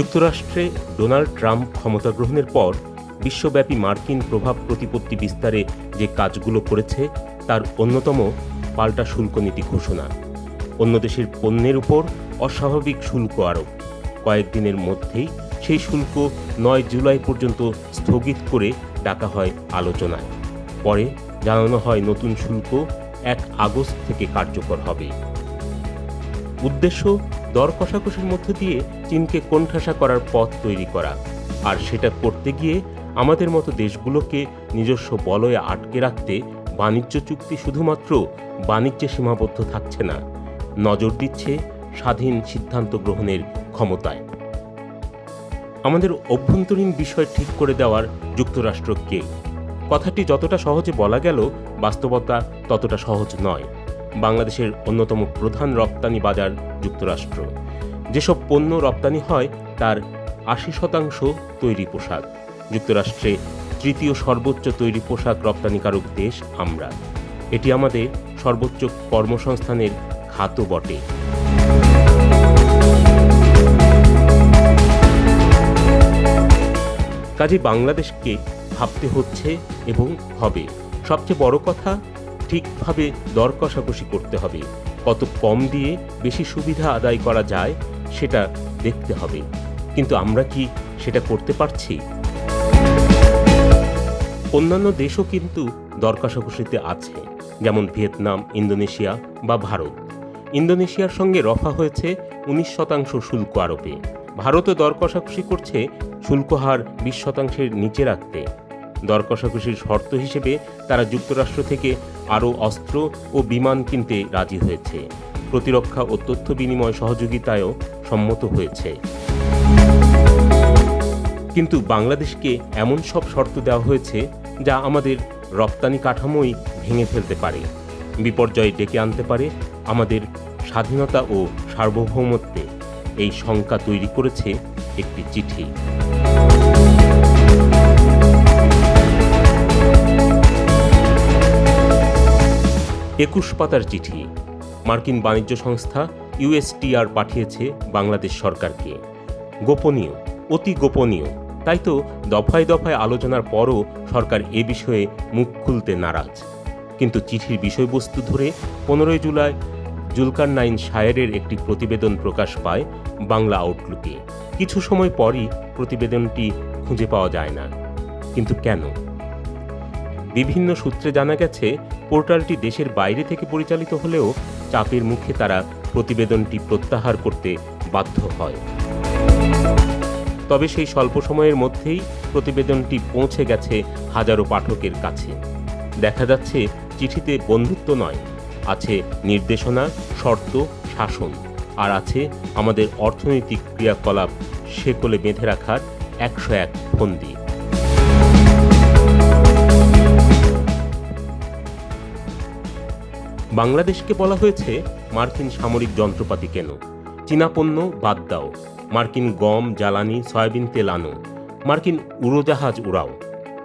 যুক্তরাষ্ট্রে Donald Trump ক্ষমতা গ্রহণের পর বিশ্বব্যাপী মার্কিন প্রভাব প্রতিপত্তি বিস্তারে যে কাজগুলো করেছে, তার অন্যতম পাল্টা শুল্ক নীতি ঘোষণা। অন্য দেশের পণ্যের উপর অস্বাভাবিক শুল্ক আরোপ। কয়েকদিনের মধ্যেই সেই শুল্ক নয় জুলাই পর্যন্ত স্থগিত করে ডাকা হয় আলোচনায়। পরে জানানো হয় নতুন শুল্ক এক আগস্ট থেকে কার্যকর হবে। উদ্দেশ্য, দর কষাকষির মধ্য দিয়ে চীনকে কোণঠাসা করার পথ তৈরি করা। আর সেটা করতে গিয়ে আমাদের মতো দেশগুলোকে নিজস্ব বলয়ে আটকে রাখতে বাণিজ্য চুক্তি শুধুমাত্র বাণিজ্যে সীমাবদ্ধ থাকছে না, নজর দিচ্ছে স্বাধীন সিদ্ধান্ত গ্রহণের ক্ষমতায়। আমাদের অভ্যন্তরীণ বিষয় ঠিক করে দেওয়ার যুক্তরাষ্ট্রকে কথাটি যতটা সহজে বলা গেল, বাস্তবতা ততটা সহজ নয়। বাংলাদেশের অন্যতম প্রধান রপ্তানি বাজার যুক্তরাষ্ট্র। যেসব পণ্য রপ্তানি হয়, তার আশি শতাংশ তৈরি পোশাক। যুক্তরাষ্ট্রে তৃতীয় সর্বোচ্চ তৈরি পোশাক রপ্তানিকারক দেশ আমরা। এটি আমাদের সর্বোচ্চ কর্মসংস্থানের খাতও বটে। কাজে বাংলাদেশকে ভাবতে হচ্ছে এবং হবে। সবচেয়ে বড় কথা ঠিকভাবে দর কষাকষি করতে হবে। কত কম দিয়ে বেশি সুবিধা আদায় করা যায় সেটা দেখতে হবে। কিন্তু আমরা কি সেটা করতে পারছি? অন্যান্য দেশও কিন্তু দর আছে, যেমন ভিয়েতনাম, ইন্দোনেশিয়া বা ভারত। ইন্দোনেশিয়ার সঙ্গে রফা হয়েছে উনিশ শতাংশ শুল্ক আরোপে। ভারতও দর কষাকষি করছে শুল্ক হার বিশ শতাংশের নিচে রাখতে। দর কষাকষির শর্ত হিসেবে তারা যুক্তরাষ্ট্র থেকে আরও অস্ত্র ও বিমান কিনতে রাজি হয়েছে। প্রতিরক্ষা ও তথ্য বিনিময় সহযোগিতায়ও সম্মত হয়েছে। কিন্তু বাংলাদেশকে এমন সব শর্ত দেওয়া হয়েছে যা আমাদের রপ্তানি কাঠামোই ভেঙে ফেলতে পারে। বিপর্যয় ডেকে আনতে পারে আমাদের স্বাধীনতা ও সার্বভৌমত্বে। এই শঙ্কা তৈরি করেছে একটি চিঠি। একুশ পাতার চিঠি। মার্কিন বাণিজ্য সংস্থা ইউএসটিআর পাঠিয়েছে বাংলাদেশ সরকারকে। গোপনীয়, অতি গোপনীয়। তাই তো দফায় দফায় আলোচনার পরও সরকার এ বিষয়ে মুখ খুলতে নারাজ। কিন্তু চিঠির বিষয়বস্তু ধরে পনেরোই জুলাই জুলকার নাইন শায়েরের একটি প্রতিবেদন প্রকাশ পায় বাংলা আউটলুকে। কিছু সময় পরই প্রতিবেদনটি খুঁজে পাওয়া যায় না। কিন্তু কেন? বিভিন্ন সূত্রে জানা গেছে, পোর্টালটি দেশের বাইরে থেকে পরিচালিত হলেও চাপের মুখে তারা প্রতিবেদনটি প্রত্যাহার করতে বাধ্য হয়। তবে সেই স্বল্প সময়ের মধ্যেই প্রতিবেদনটি পৌঁছে গেছে হাজারো পাঠকের কাছে। দেখা যাচ্ছে, চিঠিতে বন্ধুত্ব নয়, আছে নির্দেশনা, শর্ত, শাসন, আর আছে আমাদের অর্থনৈতিক ক্রিয়াকলাপ সেকলে বেঁধে রাখার একশো এক ফন্দি। বাংলাদেশকে বলা হয়েছে মার্কিন সামরিক যন্ত্রপাতি কেন। চীনা পণ্য বাদ দাও। মার্কিন গম, জ্বালানি, সয়াবিন তেল আনো। মার্কিন উড়োজাহাজ উড়াও।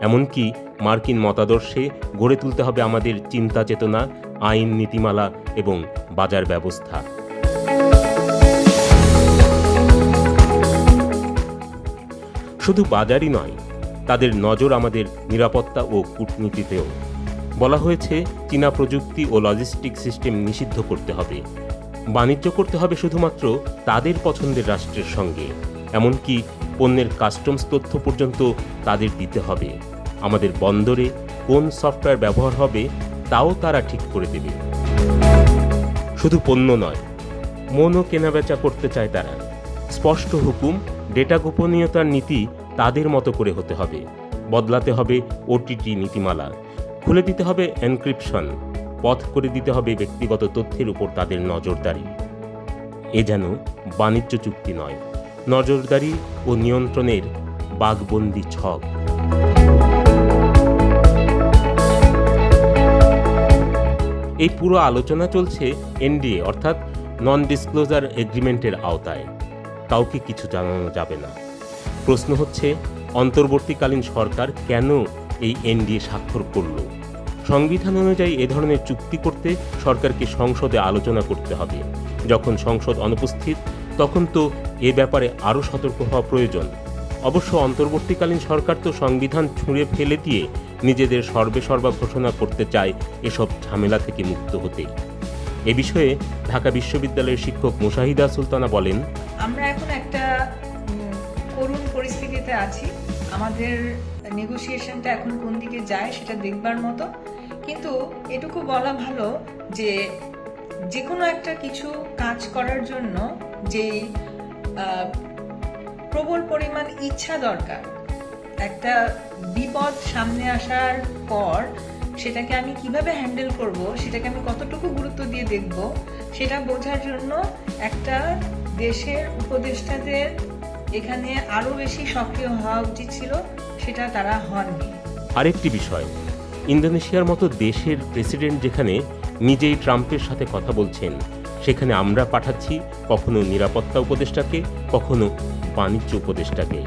এমনকি মার্কিন মতাদর্শে গড়ে তুলতে হবে আমাদের চিন্তা চেতনা, আইন নীতিমালা এবং বাজার ব্যবস্থা। শুধু বাজারই নয়, তাদের নজর আমাদের নিরাপত্তা ও কূটনীতিতেও। বলা হয়েছে, চীনা প্রযুক্তি ও লজিস্টিক সিস্টেম নিষিদ্ধ করতে হবে। বাণিজ্য করতে হবে শুধুমাত্র তাদের পছন্দের রাষ্ট্রের সঙ্গে। এমনকি পণ্যের কাস্টমস তথ্য পর্যন্ত তাদের দিতে হবে। আমাদের বন্দরে কোন সফটওয়্যার ব্যবহার হবে, তাও তারা ঠিক করে দেবে। শুধু পণ্য নয়, মনও কেনাবেচা করতে চায় তারা। স্পষ্ট হুকুম, ডেটা গোপনীয়তার নীতি তাদের মতো করে হতে হবে। বদলাতে হবে ওটিটি নীতিমালা। খুলে দিতে হবে এনক্রিপশন পথ করে দিতে হবে ব্যক্তিগত তথ্যের উপর তাদের নজরদারি। এ যেন বাণিজ্য চুক্তি নয়, নজরদারি ও নিয়ন্ত্রণের বাঘবন্দি ছক। এই পুরো আলোচনা চলছে এনডিএ, অর্থাৎ নন ডিসক্লোজার এগ্রিমেন্টের আওতায়। কাউকে কিছু জানানো যাবে না। প্রশ্ন হচ্ছে, অন্তর্বর্তীকালীন সরকার কেন এই এনডিএ স্বাক্ষর করল। সংবিধান অনুযায়ী এ ধরনের চুক্তি করতে সরকারকে সংসদে আলোচনা করতে হবে। যখন সংসদ অনুপস্থিত, তখন তো এ ব্যাপারে আরও সতর্ক হওয়া প্রয়োজন। অবশ্য অন্তর্বর্তীকালীন সরকার তো সংবিধান ছুঁড়ে ফেলে দিয়ে নিজেদের সর্বেসর্বা ঘোষণা করতে চায় এসব ঝামেলা থেকে মুক্ত হতে এ বিষয়ে ঢাকা বিশ্ববিদ্যালয়ের শিক্ষক মুশাহিদা সুলতানা বলেন, আমরা এখন একটা করুণ পরিস্থিতিতে আছি। আমাদের নেগোসিয়েশনটা এখন কোন দিকে যায় সেটা দেখবার মতো। কিন্তু এটুকু বলা ভালো যে যে কোনো একটা কিছু কাজ করার জন্য যেই প্রবল পরিমাণ ইচ্ছা দরকার, একটা বিপদ সামনে আসার পর সেটাকে আমি কীভাবে হ্যান্ডেল করব, সেটাকে আমি কতটুকু গুরুত্ব দিয়ে দেখব, সেটা বোঝার জন্য একটা দেশের উপদেষ্টাদের এখানে আরও বেশি সক্রিয় হওয়া উচিত ছিল। সেটা তারা হননি। আরেকটি বিষয় ইন্দোনেশিয়ার মতো দেশের প্রেসিডেন্ট যেখানে নিজেই ট্রাম্পের সাথে কথা বলছেন সেখানে আমরা পাঠাচ্ছি কখনো নিরাপত্তা উপদেষ্টাকে কখনো বাণিজ্য উপদেষ্টাকে।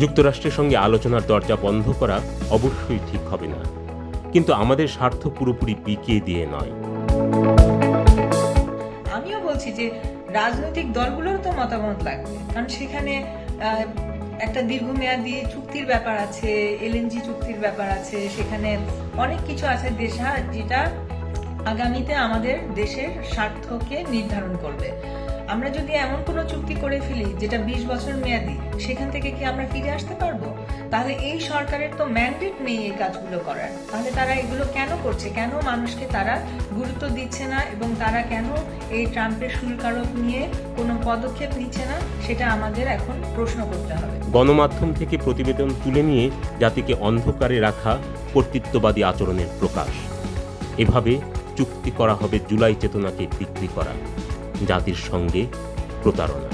যুক্তরাষ্ট্রের সঙ্গে আলোচনার দরজা বন্ধ করা অবশ্যই ঠিক হবে না কিন্তু আমাদের স্বার্থ পুরোপুরি বিকিয়ে দিয়ে নয়। আমিও বলছি যে রাজনৈতিক দলগুলোর তো মতামত লাগবে কারণ সেখানে একটা দীর্ঘমেয়াদী চুক্তির ব্যাপার আছে এলএনজি চুক্তির ব্যাপার আছে, সেখানে অনেক কিছু আছে দেশা যেটা আগামীতে আমাদের দেশের স্বার্থকে নির্ধারণ করবে। আমরা যদি এমন কোনো চুক্তি করে ফেলি যেটা বিশ বছর মেয়াদি, সেখান থেকে কি আমরা ফিরে আসতে পারব? তাহলে এই সরকারের তো ম্যান্ডেট নেই এই কাজগুলো করার। তাহলে তারা এগুলো কেন করছে? কেন মানুষকে তারা গুরুত্ব দিচ্ছে না এবং তারা কেন এই ট্রাম্পের শুল্কারোপ নিয়ে কোনো পদক্ষেপ নিচ্ছে না? সেটা আমাদের এখন প্রশ্ন করতে হবে। গণমাধ্যম থেকে প্রতিবেদন তুলে নিয়ে জাতিকে অন্ধকারে রাখা কর্তৃত্ববাদী আচরণের প্রকাশ। এভাবে চুক্তি করা হবে জুলাই চেতনাকে বিক্রি করা জাতির সঙ্গে প্রতারণা।